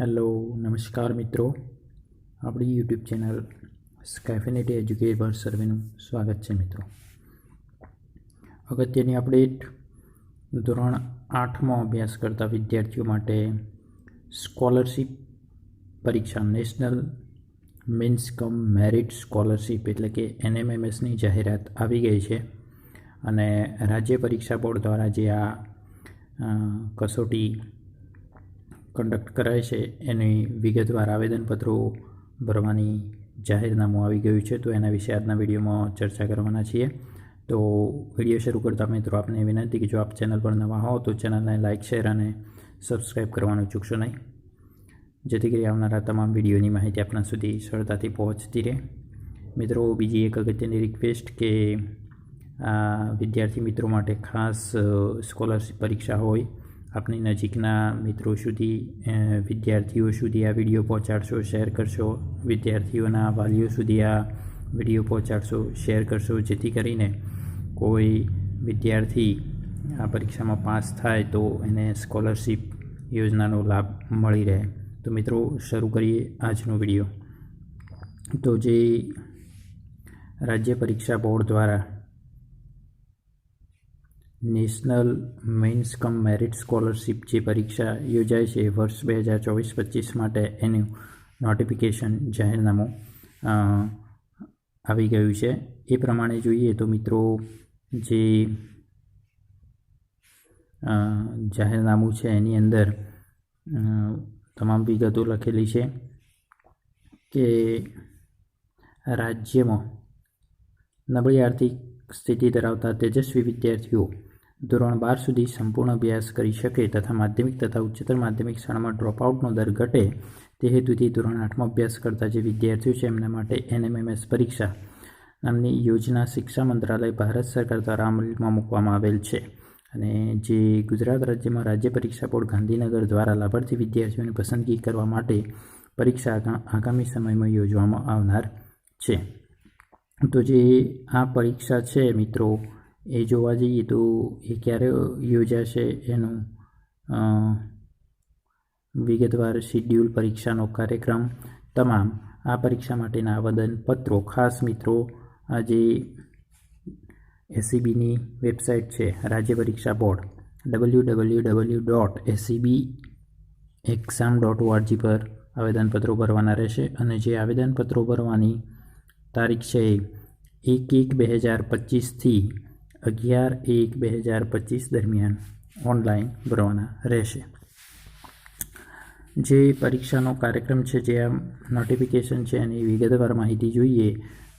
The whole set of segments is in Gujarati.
હેલો, નમસ્કાર મિત્રો. આપણી યુટ્યુબ ચેનલ સ્કાયફિનિટી એજ્યુકેટર સર્વેનું સ્વાગત છે મિત્રો. અગત્યની અપડેટ. ધોરણ આઠમાં અભ્યાસ કરતા વિદ્યાર્થીઓ માટે સ્કોલરશીપ પરીક્ષા, national means cum merit scholarship એટલે કે એનએમએમએસની જાહેરાત આવી ગઈ છે. અને રાજ્ય પરીક્ષા બોર્ડ દ્વારા જે આ કસોટી કન્ડક્ટ કરાય છે, એની વિગતવાર આવેદનપત્રો ભરવાની જાહેરનામું આવી ગયું છે, તો એના વિશે આજના વિડીયોમાં ચર્ચા કરવાના છીએ. તો વીડિયો શરૂ કરતા મિત્રો, આપને વિનંતી કે જો આપ ચેનલ પર નવા હો, તો ચેનલને લાઇક, શેર અને સબસ્ક્રાઈબ કરવાનું ચૂકશો નહીં. જેથી કરી આવનારા તમામ વિડીયોની માહિતી આપણા સુધી સરળતાથી પહોંચતી રહે. મિત્રો, બીજી એક અગત્યની રિક્વેસ્ટ કે, આ વિદ્યાર્થી મિત્રો માટે ખાસ સ્કોલરશીપ પરીક્ષા હોય આપની નજીકના મિત્રો સુધી વિદ્યાર્થીઓ સુધી આ વીડિયો પહોંચાડશો, શેર કરશો. વિદ્યાર્થીઓના વાલીઓ સુધી આ વીડિયો પહોંચાડશો, શેર કરશો, જેથી કરીને કોઈ વિદ્યાર્થી આ પરીક્ષામાં પાસ થાય તો એને સ્કોલરશિપ યોજનાનો લાભ મળી રહે. તો મિત્રો, શરૂ કરીએ આજનો વીડિયો. તો જે રાજ્ય પરીક્ષા બોર્ડ દ્વારા national mains cum merit scholarship જે પરીક્ષા યોજાય છે વર્ષ બે હજાર ચોવીસ પચીસ માટે એનું નોટિફિકેશન જાહેરનામું આવી ગયું છે. એ પ્રમાણે જોઈએ તો મિત્રો જે જાહેરનામું છે એની અંદર તમામ વિગતો લખેલી છે કે રાજ્યમાં નબળી આર્થિક સ્થિતિ ધરાવતા તેજસ્વી વિદ્યાર્થીઓ ધોરણ બાર સુધી સંપૂર્ણ અભ્યાસ કરી શકે તથા માધ્યમિક તથા ઉચ્ચતર માધ્યમિક શાળામાં ડ્રોપઆઉટનો દર ઘટે તે હેતુથી ધોરણ આઠમાં અભ્યાસ કરતા જે વિદ્યાર્થીઓ છે એમના માટે એનએમએમએસ પરીક્ષા નામની યોજના શિક્ષા મંત્રાલય ભારત સરકાર દ્વારા અમલમાં મૂકવામાં આવેલ છે. અને જે ગુજરાત રાજ્યમાં રાજ્ય પરીક્ષા બોર્ડ ગાંધીનગર દ્વારા લાભાર્થી વિદ્યાર્થીઓની પસંદગી કરવા માટે પરીક્ષા આગામી સમયમાં યોજવામાં આવનાર છે. તો જે આ પરીક્ષા છે મિત્રો એ જોવા જઈએ તો એ ક્યારે યોજાશે એનું વિગતવાર શિડ્યુલ પરીક્ષાનો કાર્યક્રમ. તમામ આ પરીક્ષા માટેના આવેદનપત્રો. ખાસ મિત્રો આ જે એસસીબીની વેબસાઇટ છે, રાજ્ય પરીક્ષા board. W W W dot SCB exam dot ORG પર આવેદનપત્રો ભરવાના રહેશે અને જે આવેદનપત્રો ભરવાની તારીખ છે એક એક બે હજાર પચીસથી અગિયાર એક બે હજાર પચીસ દરમિયાન ઓનલાઈન ભરવાના રહેશે. જે પરીક્ષાનો કાર્યક્રમ છે, જે આ નોટિફિકેશન છે એની વિગતવાર માહિતી જોઈએ,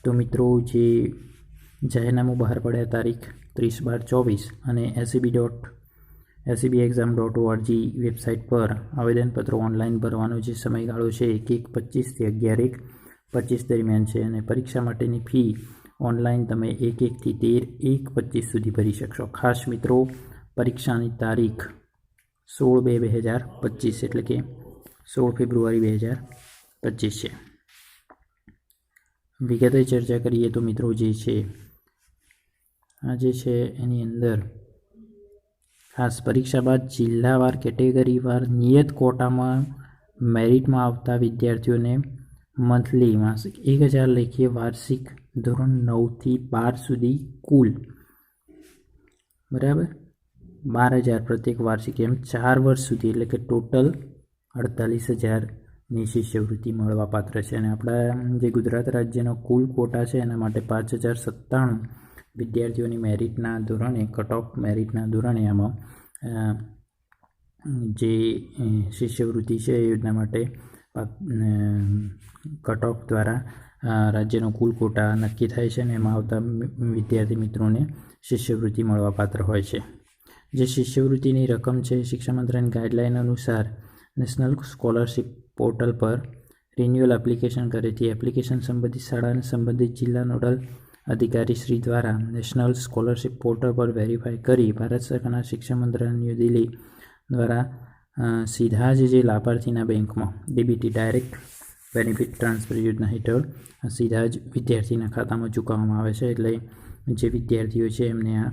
તો મિત્રો જે જાહેરનામું બહાર પડ્યા તારીખ ત્રીસ બાર ચોવીસ અને ACB dot ACB exam dot ORG website પર આવેદનપત્રો ઓનલાઈન ભરવાનો જે સમયગાળો છે, એક એક પચીસથી અગિયાર એક પચીસ દરમિયાન છે અને પરીક્ષા માટેની ફી ઓનલાઈન તમે એક એકથી તેર, એક પચીસ સુધી ભરી શકશો. ખાસ મિત્રો, પરીક્ષાની તારીખ સોળ બે બે હજાર પચીસ એટલે કે સોળ ફેબ્રુઆરી બે હજાર પચીસ છે. વિગતે ચર્ચા કરીએ તો મિત્રો જે છે, આ જે છે એની અંદર ખાસ પરીક્ષા બાદ જિલ્લાવાર કેટેગરીવાર નિયત કોટામાં, મેરિટમાં આવતા વિદ્યાર્થીઓને મંથલી, માસિક એક હજાર લેખીય વાર્ષિક ધોરણ નવથી બાર સુધી કુલ. બરાબર? બાર હજાર પ્રત્યેક વાર્ષિક એમ ચાર વર્ષ સુધી, એટલે કે ટોટલ અડતાલીસ હજારની શિષ્યવૃત્તિ મળવાપાત્ર છે. અને આપણા જે ગુજરાત રાજ્યનો કુલ કોટા છે, એના માટે પાંચ હજાર સત્તાણું વિદ્યાર્થીઓની મેરિટના ધોરણે, કટ ઓફ મેરિટના ધોરણે આમાં જે શિષ્યવૃત્તિ છે એ યોજના માટે કટ ઓફ દ્વારા રાજ્યનો કુલ કોટા નક્કી થાય છે અને એમાં આવતા વિદ્યાર્થી મિત્રોને શિષ્યવૃત્તિ મળવાપાત્ર હોય છે. જે શિષ્યવૃત્તિની રકમ છે શિક્ષણ મંત્રાલયની ગાઈડલાઇન અનુસાર નેશનલ સ્કોલરશિપ પોર્ટલ પર રિન્યુઅલ એપ્લિકેશન કરેથી એપ્લિકેશન સંબંધિત શાળા સંબંધિત જિલ્લા નોડલ અધિકારી શ્રી દ્વારા નેશનલ સ્કોલરશિપ પોર્ટલ પર વેરીફાઈ કરી ભારત સરકારના શિક્ષણ મંત્રાલય ન્યૂ દિલ્હી દ્વારા સીધા જ જે લાભાર્થીના બેંકમાં ડીબીટી ડાયરેક્ટ બેનિફિટ ટ્રાન્સફર યોજના હેઠળ સીધા જ વિદ્યાર્થીના ખાતામાં ચૂકવવામાં આવે છે. એટલે જે વિદ્યાર્થીઓ છે, એમને આ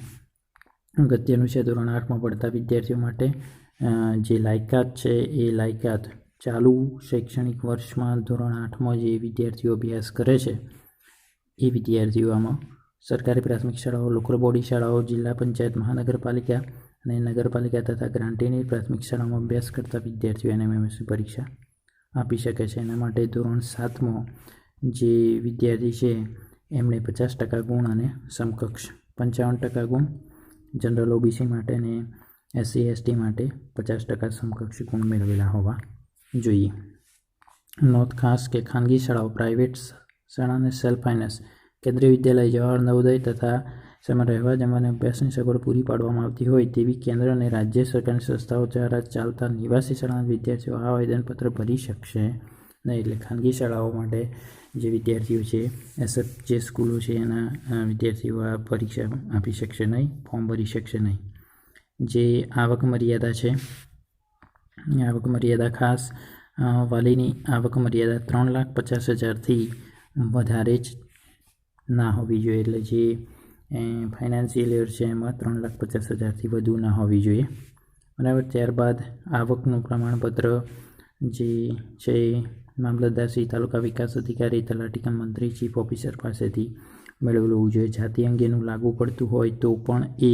અગત્યનું છે, ધોરણ આઠમાં પડતા વિદ્યાર્થીઓ માટે જે લાયકાત છે, એ લાયકાત ચાલુ શૈક્ષણિક વર્ષમાં ધોરણ આઠમાં જે વિદ્યાર્થીઓ અભ્યાસ કરે છે, એ વિદ્યાર્થીઓ આમાં સરકારી પ્રાથમિક શાળાઓ, લોકલ બોડી શાળાઓ, જિલ્લા પંચાયત, મહાનગરપાલિકા અને નગરપાલિકા તથા ગ્રાન્ટીની પ્રાથમિક શાળામાં અભ્યાસ કરતા વિદ્યાર્થીઓ એનએમએમએસની પરીક્ષા આપી શકે છે. એના માટે ધોરણ સાતમો જે વિદ્યાર્થી છે, એમણે પચાસ ટકા ગુણ અને સમકક્ષ પંચાવન ટકા ગુણ, જનરલ ઓબીસી માટે અને એસસી, એસટી માટે પચાસ ટકા સમકક્ષ ગુણ મેળવેલા હોવા જોઈએ. નોંધ ખાસ કે ખાનગી શાળાઓ, પ્રાઇવેટ શાળા અને સેલ્ફ ફાઇનાન્સ, કેન્દ્રીય વિદ્યાલય, જવાહર નવોદય તથા તેમાં રહેવા જમવાની અભ્યાસની સગવડ પૂરી પાડવામાં આવતી હોય તેવી કેન્દ્ર અને રાજ્ય સરકારની સંસ્થાઓ દ્વારા ચાલતા નિવાસી શાળાના વિદ્યાર્થીઓ આ આવેદનપત્ર ભરી શકશે. નહીં એટલે ખાનગી શાળાઓ માટે જે વિદ્યાર્થીઓ છે એસએફ જે સ્કૂલો છે, એના વિદ્યાર્થીઓ આ પરીક્ષા આપી શકશે નહીં, ફોર્મ ભરી શકશે નહીં. જે આવક મર્યાદા છે, આવક મર્યાદા ખાસ વાલીની આવક મર્યાદા ત્રણ લાખ પચાસ હજારથી વધારે જ ના હોવી જોઈએ. એટલે જે ફાઇનાન્શિયલ યર છે એમાં ત્રણ લાખ પચાસ હજારથી વધુ ના હોવી જોઈએ. બરાબર, ત્યારબાદ આવકનું પ્રમાણપત્ર જે છે મામલતદારશ્રી તાલુકા વિકાસ અધિકારી તલાટી કમ મંત્રી ચીફ ઓફિસર પાસેથી મેળવેલું હોવું જોઈએ. જાતિ અંગેનું લાગુ પડતું હોય તો પણ એ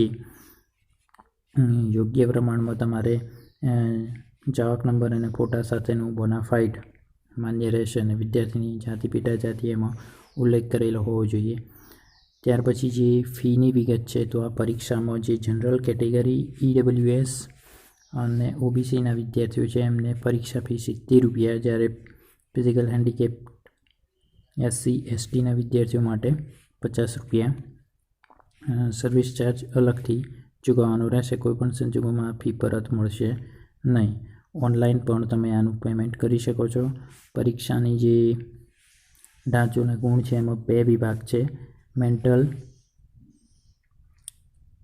યોગ્ય પ્રમાણમાં તમારે જાવક નંબર અને ફોટા સાથેનું બોનાફાઇડ માન્ય રહેશે અને વિદ્યાર્થીની જાતિ પેટા જાતિ એમાં ઉલ્લેખ કરેલો હોવો જોઈએ. ત્યાર પછી જે ફીની વિગત છે, તો આ પરીક્ષામાં જે જનરલ કેટેગરી ઈડબ્લ્યુએસ અને ઓબીસીના વિદ્યાર્થીઓ છે, એમને પરીક્ષા ફી સિત્તેર રૂપિયા જ્યારે ફિઝિકલ હેન્ડીકેપ એસસી એસટીના વિદ્યાર્થીઓ માટે પચાસ રૂપિયા. સર્વિસ ચાર્જ અલગથી ચૂકવવાનો રહેશે કોઈપણ સંજોગોમાં ફી પરત મળશે નહીં. ઓનલાઈન પણ તમે આનું પેમેન્ટ કરી શકો છો. પરીક્ષાની જે ઢાંચોના ગુણ છે, એમાં બે વિભાગ છે. મેન્ટલ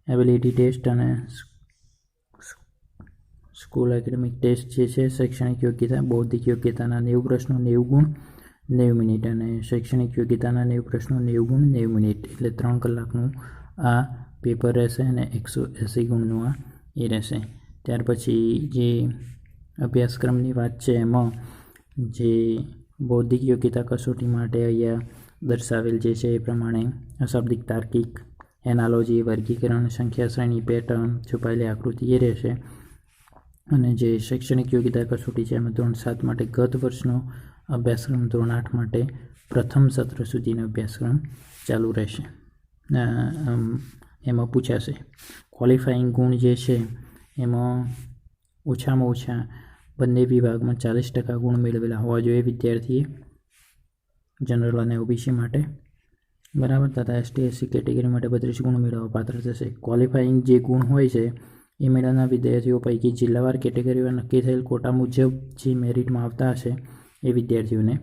એબિલિટી ટેસ્ટ અને સ્કૂલ એકેડેમિક ટેસ્ટ જે છે, શૈક્ષણિક યોગ્યતા, બૌદ્ધિક યોગ્યતાના નેવું પ્રશ્નો, નેવું ગુણ, નેવું મિનિટ અને શૈક્ષણિક યોગ્યતાના નેવું પ્રશ્નો, નેવું ગુણ, નેવું મિનિટ એટલે ત્રણ કલાકનું આ પેપર રહેશે અને એકસો એંસી ગુણનું આ એ રહેશે. ત્યાર પછી જે અભ્યાસક્રમની વાત છે, એમાં જે બૌદ્ધિક યોગ્યતા કસોટી માટે અહીંયા દર્શાવેલ જે છે એ પ્રમાણે અશાબ્દિક તાર્કિક એનાલોજી વર્ગીકરણ સંખ્યા શ્રેણી પેટર્ન છુપાયેલી આકૃતિ એ રહેશે. અને જે શૈક્ષણિક યોગ્યતા કસોટી છે એમાં ધોરણ સાત માટે ગત વર્ષનો અભ્યાસક્રમ, ધોરણ આઠ માટે પ્રથમ સત્ર સુધીનો અભ્યાસક્રમ ચાલુ રહેશે. એમાં પૂછાશે ક્વોલિફાઈંગ ગુણ જે છે એમાં ઓછામાં ઓછા બંને વિભાગમાં ચાલીસ ટકા ગુણ મેળવેલા હોવા જોઈએ વિદ્યાર્થીએ. જનરલ અને ઓબીસી માટે. બરાબર? તથા એસટી એસસી કેટેગરી માટે બત્રીસ ગુણ મેળવવા પાત્ર થશે. ક્વોલિફાઈંગ જે ગુણ હોય છે, એ મેળાના વિદ્યાર્થીઓ પૈકી જિલ્લાવાર કેટેગરીમાં નક્કી થયેલ કોટા મુજબ જે મેરિટમાં આવતા હશે, એ વિદ્યાર્થીઓને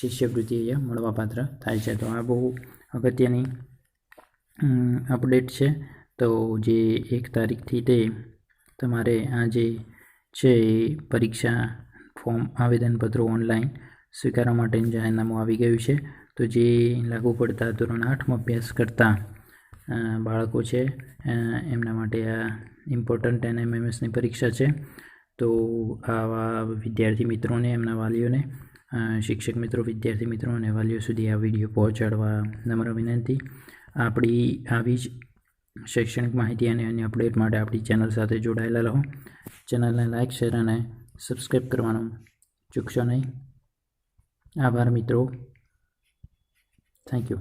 શિષ્યવૃત્તિ અહીંયા મળવાપાત્ર થાય છે. તો આ બહુ અગત્યની અપડેટ છે. તો જે એક તારીખથી તે તમારે આ જે છે એ પરીક્ષા ફોર્મ આવેદનપત્રો ઓનલાઈન સ્વીકારવા માટેનું જાહેરનામું આવી ગયું છે. તો જે લાગુ પડતા ધોરણ આઠમાં અભ્યાસ કરતા બાળકો છે એમના માટે આ ઇમ્પોર્ટન્ટ એનએમએમએસની પરીક્ષા છે. તો આવા વિદ્યાર્થી મિત્રોને, એમના વાલીઓને શિક્ષક મિત્રો, વિદ્યાર્થી મિત્રો અને વાલીઓ સુધી આ વીડિયો પહોંચાડવા નમ્ર વિનંતી. આપણી આવી જ શૈક્ષણિક માહિતી અને અન્ય અપડેટ માટે આપણી ચેનલ સાથે જોડાયેલા રહો. ચેનલને લાઇક શેર અને સબસ્ક્રાઈબ કરવાનું ચૂકશો નહીં. આભાર મિત્રો. Thank you